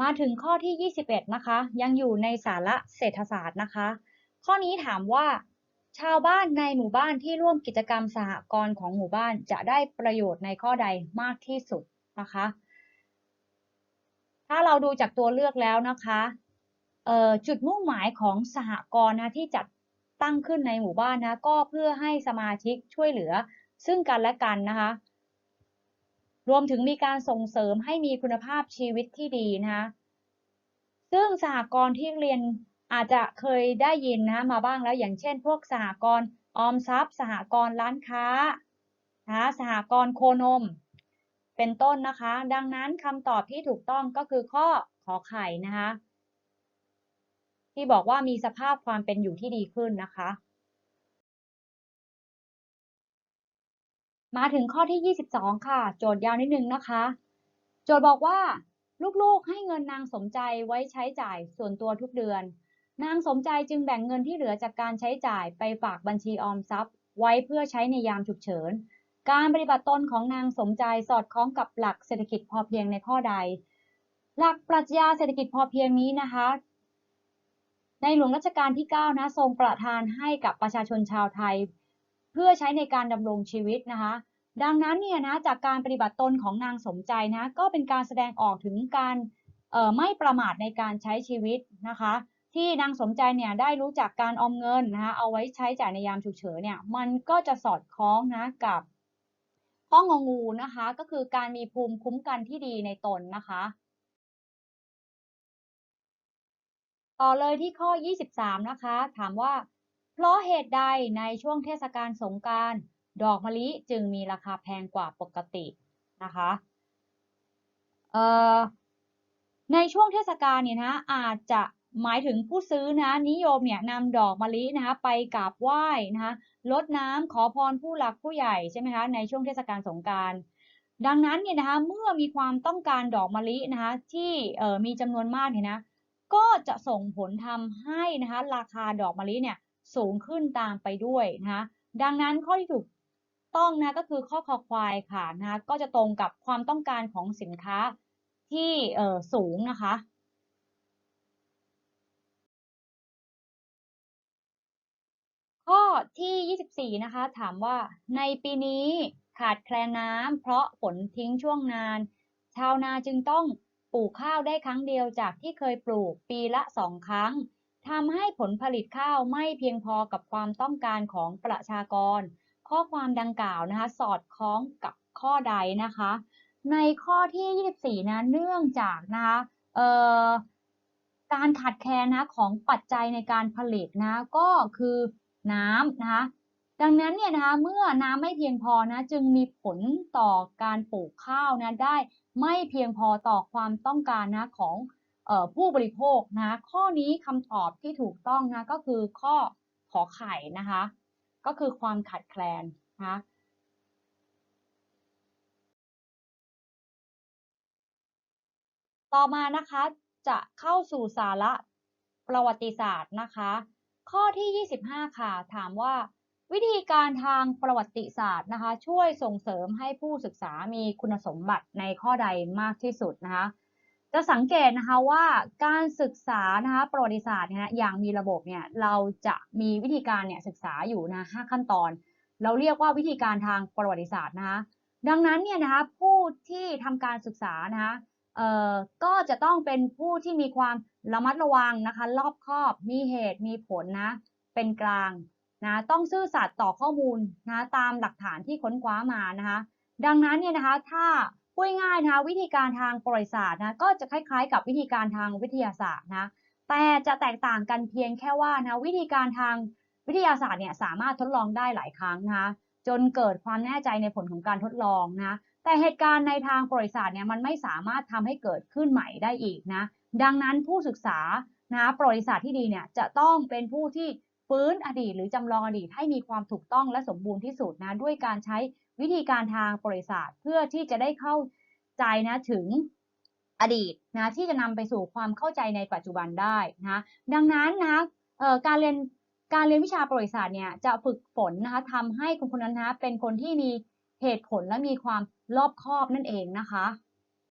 มาถึงข้อที่ 21 นะคะ ยังอยู่ในสาระเศรษฐศาสตร์นะคะ ข้อนี้ถามว่า ชาวบ้านในหมู่บ้านที่ร่วมกิจกรรมสหกรณ์ของหมู่บ้านจะได้ประโยชน์ในข้อใดมากที่สุดนะคะ ถ้าเราดูจากตัวเลือกแล้วนะคะจุดมุ่งหมายของสหกรณ์นะที่จัดตั้งขึ้นในหมู่บ้านนะก็เพื่อให้สมาชิกช่วยเหลือซึ่งกันและกันนะคะ รวมถึงมีการส่งเสริมให้มีคุณภาพชีวิตที่ดีนะคะซึ่งสหกรณ์ที่เรียนอาจจะเคยได้ยินนะมาบ้างแล้วอย่างเช่น พวกสหกรณ์ออมทรัพย์ สหกรณ์ร้านค้านะสหกรณ์โคนม เป็นต้นนะคะ ดังนั้นคำตอบที่ถูกต้องก็คือข้อขอไข่นะคะที่บอกว่ามีสภาพความเป็นอยู่ที่ดีขึ้นนะคะ มาถึงข้อที่ 22 ค่ะ โจทย์ยาวนิดนึงนะคะ โจทย์บอกว่าลูกๆให้เงินนางสมใจไว้ใช้จ่ายส่วนตัวทุกเดือน นางสมใจจึงแบ่งเงินที่เหลือจากการใช้จ่ายไปฝากบัญชีออมทรัพย์ ไว้เพื่อใช้ในยามฉุกเฉิน การปฏิบัติตนของนางสมใจสอดคล้องกับหลักเศรษฐกิจพอเพียงในข้อใด หลักปรัชญาเศรษฐกิจพอเพียงนี้นะคะ ในหลวงรัชกาลที่ 9 นะทรงประทานให้กับประชาชนชาวไทย พื่อใช้ในการดำรงชีวิตนะคะ ดังนั้นเนี่ยนะจากการปฏิบัติตนของนางสมใจนะก็เป็นการแสดงออกถึงการไม่ประมาทในการใช้ชีวิตนะคะ ที่นางสมใจเนี่ยได้รู้จักการออมเงินนะคะเอาไว้ใช้จ่ายในยามฉุกเฉินเนี่ยมันก็จะสอดคล้องนะกับข้ององูนะคะ ก็คือการมีภูมิคุ้มกันที่ดีในตนนะคะ ต่อเลยที่ข้อ 23 นะคะ ถามว่า เพราะเหตุใดในช่วงเทศกาลสงกานต์ดอกมะลิจึงมีราคาแพงกว่าปกตินะคะเอ่อในช่วงเทศกาลเนี่ยนะอาจจะหมายถึงผู้ซื้อนะนิยมเนี่ยนำดอกมะลินะคะไปกราบไหว้นะคะลดน้ำขอพรผู้หลักผู้ใหญ่ใช่ไหมคะในช่วงเทศกาลสงกานต์ดังนั้นเนี่ยนะคะเมื่อมีความต้องการดอกมะลินะคะที่เอ่อมีจำนวนมากเนี่ยนะก็จะส่งผลทำให้นะคะราคาดอกมะลิเนี่ย สูงขึ้นตามไปด้วยนะคะดังนั้นข้อที่ถูกต้องนะก็คือข้อคอควายค่ะนะคะก็จะตรงกับความต้องการของสินค้าที่เออสูงนะคะข้อที่ 24 นะคะ ถามว่าในปีนี้ขาดแคลนน้ำเพราะฝนทิ้งช่วงนาน ชาวนาจึงต้องปลูกข้าวได้ครั้งเดียวจากที่เคยปลูกปีละสองครั้ง ทำให้ผลผลิตข้าวไม่เพียงพอกับความต้องการของประชากร ข้อความดังกล่าวนะคะ สอดคล้องกับข้อใดนะคะ ในข้อที่ 24 นะ เนื่องจากนะคะการขาดแคลนนะของปัจจัยในการผลิตนะก็คือน้ำนะคะดังนั้นเนี่ยนะคะเมื่อน้ำไม่เพียงพอนะจึงมีผลต่อการปลูกข้าวนะได้ไม่เพียงพอต่อความต้องการนะของ ผู้บริโภคนะข้อนี้คำตอบที่ถูกต้องนะก็คือข้อขอไข่นะคะ ก็คือความขาดแคลนนะคะต่อมานะคะจะเข้าสู่สาระประวัติศาสตร์นะคะ ข้อที่ 25 ค่ะ ถามว่า วิธีการทางประวัติศาสตร์นะคะ ช่วยส่งเสริมให้ผู้ศึกษามีคุณสมบัติในข้อใดมากที่สุดนะคะ จะสังเกตนะคะว่าการศึกษานะคะประวัติศาสตร์เนี่ยอย่างมีระบบเนี่ยเราจะมีวิธีการเนี่ยศึกษาอยู่นะห้าขั้นตอน เราเรียกว่าวิธีการทางประวัติศาสตร์นะคะดังนั้นเนี่ยนะคะผู้ที่ทำการศึกษานะคะเอ่อก็จะต้องเป็นผู้ที่มีความระมัดระวังนะคะ รอบคอบมีเหตุมีผลนะเป็นกลางนะต้องซื่อสัตย์ต่อข้อมูลนะตามหลักฐานที่ค้นคว้ามานะคะ ดังนั้นเนี่ยนะคะถ้า พูดง่ายๆนะวิธีการทางประวัติศาสตร์นะก็จะคล้ายๆ กับวิธีการทางวิทยาศาสตร์นะแต่จะแตกต่างกันเพียงแค่ว่านะวิธีการทางวิทยาศาสตร์เนี่ยสามารถทดลองได้หลายครั้งนะคะจนเกิดความแน่ใจในผลของการทดลองนะแต่เหตุการณ์ในทางประวัติศาสตร์เนี่ยมันไม่สามารถทำให้เกิดขึ้นใหม่ได้อีกนะดังนั้นผู้ศึกษานะประวัติศาสตร์ที่ดีเนี่ยจะต้องเป็นผู้ที่ฟื้นอดีตหรือจำลองอดีตให้มีความถูกต้องและสมบูรณ์ที่สุดนะด้วยการใช้ วิธีการทางประวัติศาสตร์ เพื่อที่จะได้เข้าใจนะถึงอดีตนะที่จะนำไปสู่ความเข้าใจในปัจจุบันได้นะดังนั้นนะการเรียนการเรียนวิชาประวัติศาสตร์เนี่ยจะฝึกฝนนะคะทำให้คนคนนั้นนะเป็นคนที่มีเหตุผลและมีความรอบคอบนั่นเองนะคะ